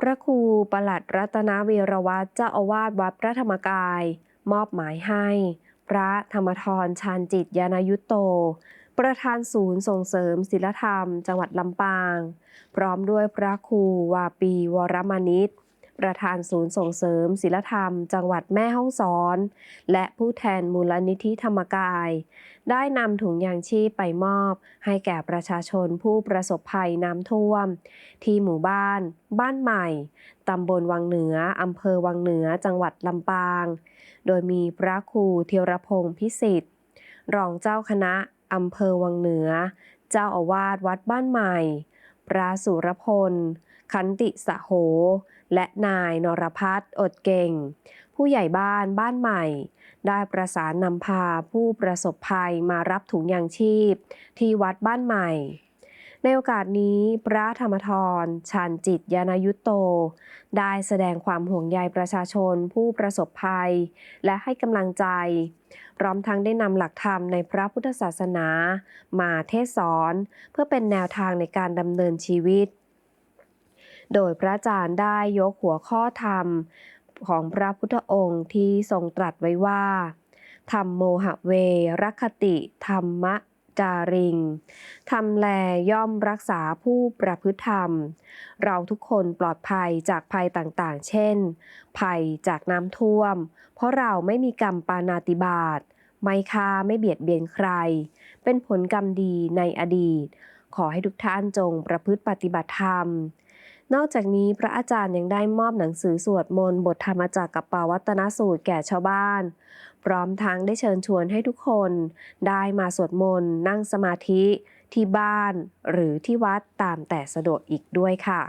พระครูประหลัดรัตนเวรวัตรเจ้าอาวาสวัดพระธรรมกาย มอบหมายให้ พระธรรมทรชานจิตยานายุตโต ประธานศูนย์ส่งเสริมศิลธรรม จังหวัดลำปาง พร้อมด้วยพระครูวาปีวรมานิต ประธานศูนย์ส่งเสริมศิลธรรม จังหวัดแม่ฮ่องสอน และผู้แทนมูลนิธิธรรมกาย ได้นำถุงยางชีพไปมอบ ให้แก่ประชาชนผู้ประสบภัยน้ำท่วม ที่หมู่บ้าน บ้านใหม่ตำบลวังเหนืออำเภอวังเหนือจังหวัดลำปาง โดยมีพระครูเทียรพงศ์พิสิทธิ์ รองเจ้าคณะอำเภอวังเหนือ เจ้าอาวาสวัดบ้านใหม่ พระสุรพล ขันติสะโห และนายนรพัฒน์อดเก่ง ผู้ใหญ่บ้านบ้านใหม่ ได้ประสานนำพาผู้ประสบภัยมารับถุงยางชีพ ที่วัดบ้านใหม่ ในโอกาสนี้พระธรรมทรชาญจิตยานายุตโต ได้แสดงความห่วงใยประชาชนผู้ประสบภัย และให้กำลังใจ พร้อมทั้งได้นำหลักธรรมในพระพุทธศาสนา มาเทศสอน เพื่อเป็นแนวทางในการดำเนินชีวิต โดยพระอาจารย์ได้ยกหัวข้อธรรมของพระพุทธองค์ที่ทรงตรัสไว้ว่า ธรรมโมหะเวรคติธรรมะจาริงทำแลย่อมรักษาผู้ประพฤติธรรม เราทุกคนปลอดภัยจากภัยต่างๆ เช่น ภัยจากน้ำท่วม เพราะเราไม่มีกรรมปานาติบาต ไม่ฆ่าไม่เบียดเบียนใคร เป็นผลกรรมดีในอดีต ขอให้ทุกท่านจงประพฤติปฏิบัติธรรม นอกจากนี้พระอาจารย์ยังได้มอบหนังสือสวดมนต์บทธรรมจักรกับปาวัตนสูตรแก่ชาวบ้าน พร้อมทั้งได้เชิญชวนให้ทุกคน ได้มาสวดมนต์นั่งสมาธิที่บ้าน หรือที่วัดตามแต่สะดวกอีกด้วยค่ะ